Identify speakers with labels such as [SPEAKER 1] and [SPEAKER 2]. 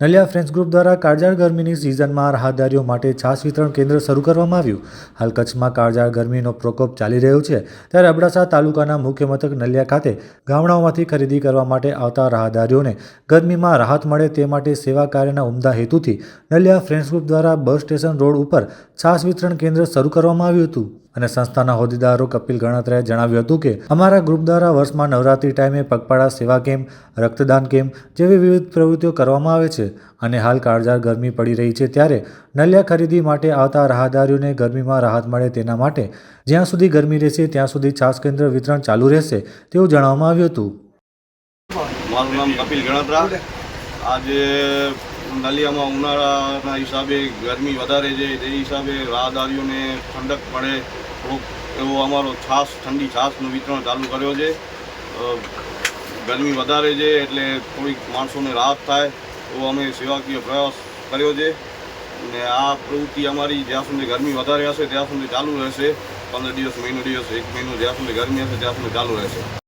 [SPEAKER 1] Naliya friends group દ્વારા કાળઝાળ ગરમીની સિઝનમાં રાહદારીઓ માટે છાશ વિતરણ કેન્દ્ર શરૂ કરવામાં આવ્યું. હાલ કચ્છમાં કાળઝાળ ગરમીનો પ્રકોપ ચાલી રહ્યો છે. ત્યારે અબડાસા તાલુકાના મુખ્ય મથક નલિયા ખાતે ગામડાઓમાંથી ખરીદી કરવા માટે આવતા રાહદારીઓને ગરમીમાં રાહત મળે તે માટે સેવા કાર્યના ઉમદા હેતુથી નલિયા ફ્રેન્ડ્સ ગ્રુપ દ્વારા બસ સ્ટેશન રોડ ઉપર છાશ વિતરણ કેન્દ્ર શરૂ કરવામાં આવ્યું હતું. અને સંસ્થાના હોદ્દેદારો કપિલ ગણાત્રાએ જણાવ્યું હતું કે, અમારા ગ્રુપ દ્વારા વર્ષમાં નવરાત્રી ટાઈમે પગપાળા સેવા કેમ્પ, રક્તદાન કેમ્પ જેવી વિવિધ પ્રવૃત્તિઓ કરવામાં આવે છે અને હાલ કાળજાળ ગરમી પડી રહી છે ત્યારે નલિયા ખરીદી માટે આવતા રાહદારીઓને ગરમીમાં રાહત મળે તેના માટે જ્યાં સુધી ગરમી રહેશે, ત્યાં સુધી છાસ કેન્દ્ર વિતરણ ચાલુ રહેશે, તેવું જણાવવામાં આવ્યું હતું.
[SPEAKER 2] મારું નામ કપિલ ગણાત્રા. આજે નલિયામાં ઉનાળાના હિસાબે ગરમી વધારે છે, તે હિસાબે રાહદારીઓને ઠંડક પડે થોડોક એવો અમારો છાશ ઠંડી છાશનું વિતરણ ચાલુ કર્યો છે. ગરમી વધારે છે એટલે થોડીક માણસોને રાહત થાય એવો અમે સેવાકીય પ્રયાસ કર્યો છે. અને આ પ્રવૃત્તિ અમારી જ્યાં સુધી ગરમી વધારે હશે, ત્યાં સુધી ચાલુ રહેશે. પંદર દિવસ, મહિનો, દિવસ, એક મહિનો જ્યાં સુધી ગરમી હશે, ત્યાં સુધી ચાલુ રહેશે.